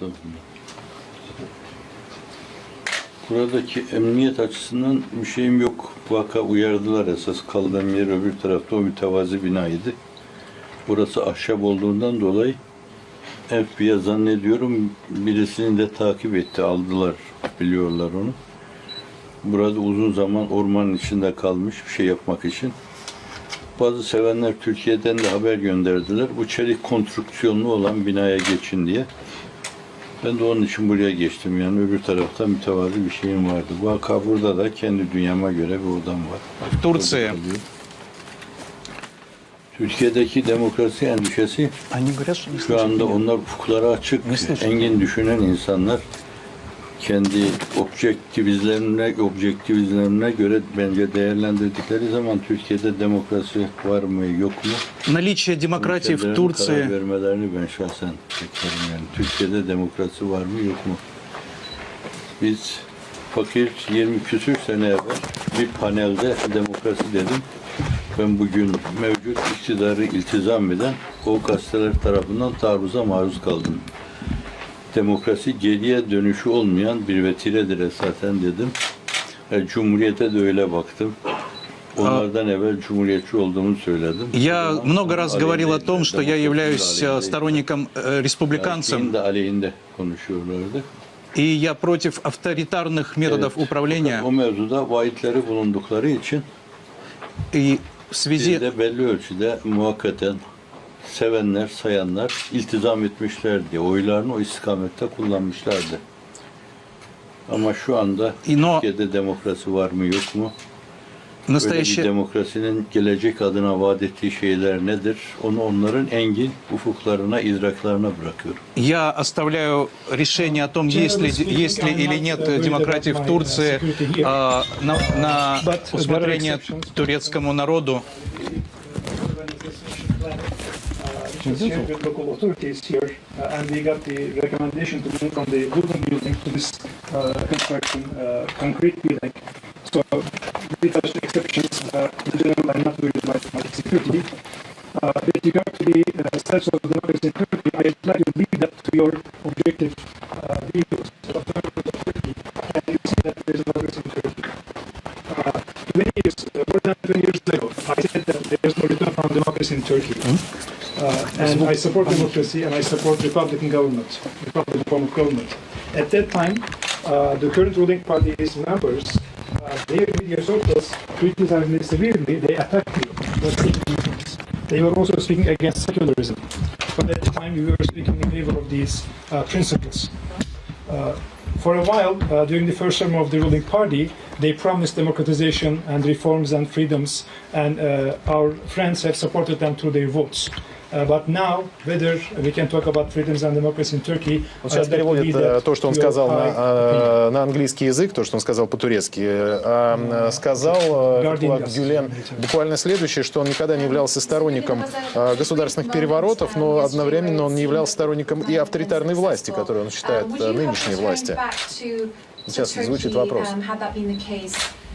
Estağfurullah. Buradaki emniyet açısından bir şeyim yok. Vaka uyardılar esas kaldığım yer öbür tarafta o mütevazi binaydı. Burası ahşap olduğundan dolayı FBI zannediyorum birisini de takip etti, aldılar, biliyorlar onu. Burada uzun zaman ormanın içinde kalmış bir şey yapmak için. Bazı sevenler Türkiye'den de haber gönderdiler. Bu çelik konstrüksiyonlu olan binaya geçin diye. Ben de onun için buraya geçtim. Yani öbür tarafta mütevazi bir şeyim vardı. Vaka burada da kendi dünyama göre bir odam var. В Турции. Orada kalıyorum. Türkiye'deki demokrasi endişesi Они говорят, что не şu anda onlar ufukları açık, Ne слышно? engin düşünen insanlar kendi objektivizmlerine, objektivizmlerine göre bence değerlendirdikleri zaman Türkiye'de demokrasi var mı yok mu? Наличие демократии в Kendilerinin Турции Karar vermelerini ben şahsen beklerim yani. Türkiye'de demokrasi var mı yok mu? Biz fakir 20 küsür sene evvel bir panelde demokrasi dedim. Ben bugün mevcut iktidarı iltizam eden o gazeteler tarafından taarruza maruz kaldım. Demokrasi geriye dönüşü olmayan bir vetiredir esasen dedim. E, Cumhuriyete de öyle baktım. Onlardan evvel cumhuriyetçi olduğumu söyledim. Я O zaman много раз говорил о aleyhindeydi, том, что я demokrasinin являюсь э, aleyhindeydi. сторонником э, Erkeğin республиканцем, de aleyhinde konuşuyorlardı. и я против авторитарных методов Evet. управления. O mevzuda vaatleri bulundukları için И в связи biz de belli ölçüde muhakkaten sevenler, sayanlar iltizam etmişlerdi. Oylarını o istikamette kullanmışlardı. Ama şu anda И но Türkiye'de demokrasi var mı yok mu? Böyle bir настоящее demokrasinin gelecek adına vaat ettiği şeyler nedir? Onu onların engin ufuklarına, idraklarına bırakıyorum. Я оставляю решение о том, есть ли, есть ли или нет демократии в Турции а, на, на усмотрение турецкому народу. Shared with local authorities here, uh, and we got the recommendation to move from the wooden building to this uh, construction uh, concrete building. So, with those exceptions, uh, in general, I'm not about my security. Uh, with regard to the uh, status of democracy in Turkey, I'd like to leave that to your objective uh, views of and you see that there is democracy in Turkey. 20 years, more than 20 years ago, I said that there is no return from democracy in Turkey. Uh, and I support democracy and I support Republican government, Republican form of government. At that time, uh, the current ruling party's members, uh, their media circles criticized me severely. They attacked me. They were also speaking against secularism. But at the time, we were speaking in favor of these uh, principles. Uh, for a while, uh, during the first term of the ruling party, they promised democratization and reforms and freedoms, and our friends have supported them through their votes. Uh, but now, whether we can talk about freedoms and democracy in Turkey, Он сейчас to переводит э, that то, что он сказал на, э, на английский язык, то, что он сказал по-турецки. А, э, Сказал Guardian Фетхуллах Gas. Гюлен буквально следующее, что он никогда не являлся сторонником государственных переворотов, но одновременно он не являлся сторонником и авторитарной власти, которую он считает нынешней власти. Сейчас звучит вопрос.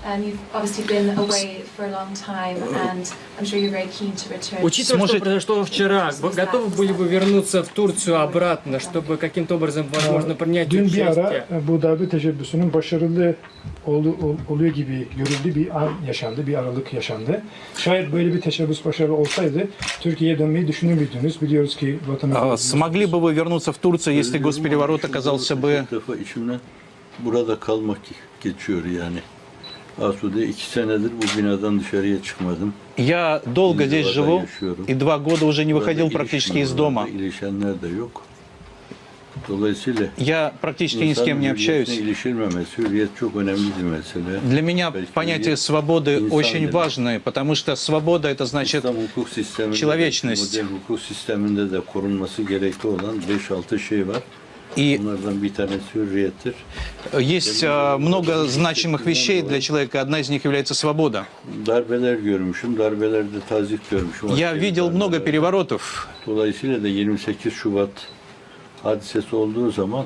Um, you've obviously been away for a long time, and I'm sure you're very keen to return. Учитывая, Сможет- что произошло вчера, вы готовы были бы вернуться в Турцию обратно, чтобы каким-то образом, возможно, принять Dün bir ara участие? e, bu darbe teşebbüsünün başarılı olu- ol- oluyor gibi görüldü bir an yaşandı, bir aralık yaşandı. Şayet böyle bir teşebbüs başarılı olsaydı Türkiye'ye dönmeyi düşünür müydünüz? Biliyoruz ki vatanımız... А, Смогли бы вы вернуться в Турцию, если госпереворот оказался бы... Çok defa içimden burada kalmak geçiyor yani. Asude iki senedir bu binadan dışarıya çıkmadım. Я долго Biz здесь живу yaşıyorum. и два года уже не Burada выходил практически из дома. orada İlişenler de yok. Dolayısıyla Я практически ни с кем не hürriyetine общаюсь. ilişilmemesi, hürriyet çok önemli bir mesele. Для меня Belki понятие hürriyet свободы очень важное, потому что свобода это значит İslam hukuk sisteminde, человечность. modern hukuk sisteminde de korunması gerekli olan 5-6 şey var. И есть а, много значимых вещей для человека. Одна из них является свобода. Я видел много переворотов. Dolayısıyla da 28 Şubat hadisesi olduğu zaman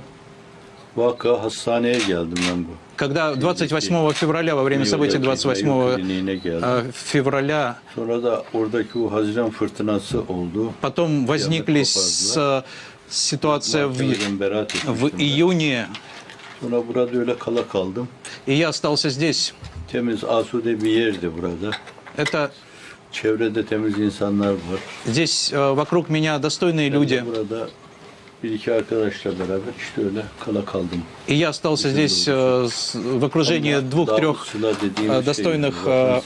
vaka hastaneye geldim ben bu. Когда 28 февраля, во время событий 28 kliniğine geldim. э, февраля, Sonra da oradaki o Haziran fırtınası oldu. потом возникли с, ситуация в, в июне, Sonra burada öyle kala kaldım. и я остался здесь. Temiz, asude bir yerdi burada. Это Çevrede temiz insanlar var. здесь э, вокруг меня достойные Ben люди. burada bir iki arkadaşla beraber işte öyle kala kaldım. И я остался здесь э, с- в окружении двух-трех э, достойных, э,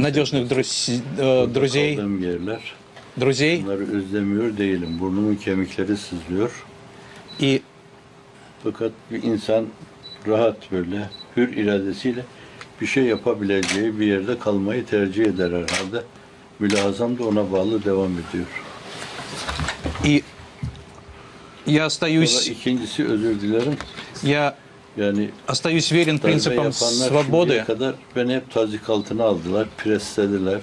надежных друз- э, друзей, kaldığım yerler. друзей. Bunları özlemiyor değilim. Burnumun kemikleri sızlıyor. И Fakat bir insan rahat böyle hür iradesiyle bir şey yapabileceği bir yerde kalmayı tercih eder herhalde. Mülazam da ona bağlı devam ediyor. И я Sonra остаюсь, ikincisi özür dilerim. я Yani остаюсь верен darbe принципам yapanlar свободы. şimdiye kadar beni hep tazik altına aldılar, preslediler.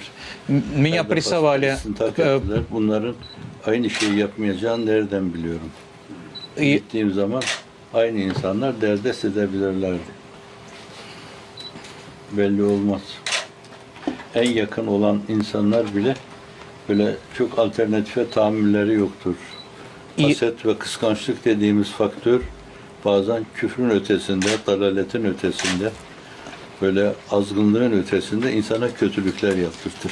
М- Меня Her defasında прессовали. istintak э, ettiler. Bunların aynı şeyi yapmayacağını nereden biliyorum? И Gittiğim zaman aynı insanlar derdest edebilirlerdi. Belli olmaz. En yakın olan insanlar bile böyle çok alternatife tahammülleri yoktur. İyi. Haset ve kıskançlık dediğimiz faktör bazen küfrün ötesinde, dalaletin ötesinde, böyle azgınlığın ötesinde insana kötülükler yaptırtır.